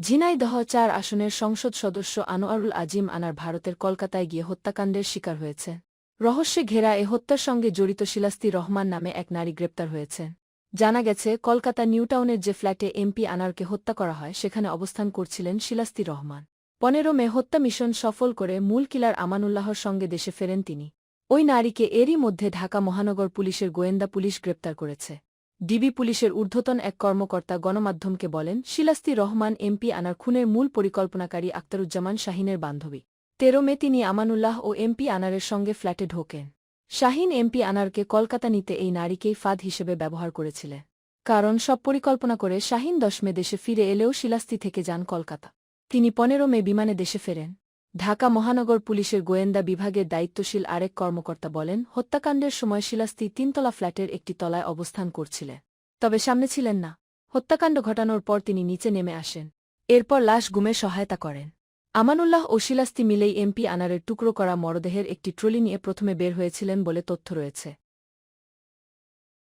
ঝিনাইদহ চার আসনের সংসদ সদস্য আনোয়ারুল আজিম আনার ভারতের কলকাতায় গিয়ে হত্যাকাণ্ডের শিকার হয়েছে। রহস্যে ঘেরা এ হত্যার সঙ্গে জড়িত শিলাস্তি রহমান নামে এক নারী গ্রেপ্তার হয়েছে। জানা গেছে, কলকাতা নিউটাউনের যে ফ্ল্যাটে এমপি আনারকে হত্যা করা হয়, সেখানে অবস্থান করছিলেন শিলাস্তি রহমান। পনেরো মে হত্যা মিশন সফল করে মূল কিলার আমানুল্লাহর সঙ্গে দেশে ফেরেন তিনি। ওই নারীকে এরই মধ্যে ঢাকা মহানগর পুলিশের গোয়েন্দা পুলিশ গ্রেপ্তার করেছে। ডিবি পুলিশের ঊর্ধ্বতন এক কর্মকর্তা গণমাধ্যমকে বলেন, শিলাস্তি রহমান এমপি আনার খুনের মূল পরিকল্পনাকারী আক্তারুজ্জামান শাহিনের বান্ধবী। তেরো মে তিনি আমানুল্লাহ ও এমপি আনারের সঙ্গে ফ্ল্যাটে ঢোকেন। শাহিন এমপি আনারকে কলকাতা নিতে এই নারীকেই ফাঁদ হিসেবে ব্যবহার করেছিলেন। কারণ সব পরিকল্পনা করে শাহিন দশ মে দেশে ফিরে এলেও শিলাস্তি থেকে যান কলকাতা। তিনি পনেরো মে বিমানে দেশে ফেরেন। ঢাকা মহানগর পুলিশের গোয়েন্দা বিভাগের দায়িত্বশীল আরেক কর্মকর্তা বলেন, হত্যাকাণ্ডের সময় শিলাস্তি তিনতলা ফ্ল্যাটের একটি তলায় অবস্থান করছিলেন তবে সামনে ছিলেন না। হত্যাকাণ্ড ঘটানোর পর তিনি নিচে নেমে আসেন। এরপর লাশ গুমে সহায়তা করেন। আমানুল্লাহ ও শিলাস্তি মিলেই এমপি আনারের টুকরো করা মরদেহের একটি ট্রলি নিয়ে প্রথমে বের হয়েছিলেন বলে তথ্য রয়েছে।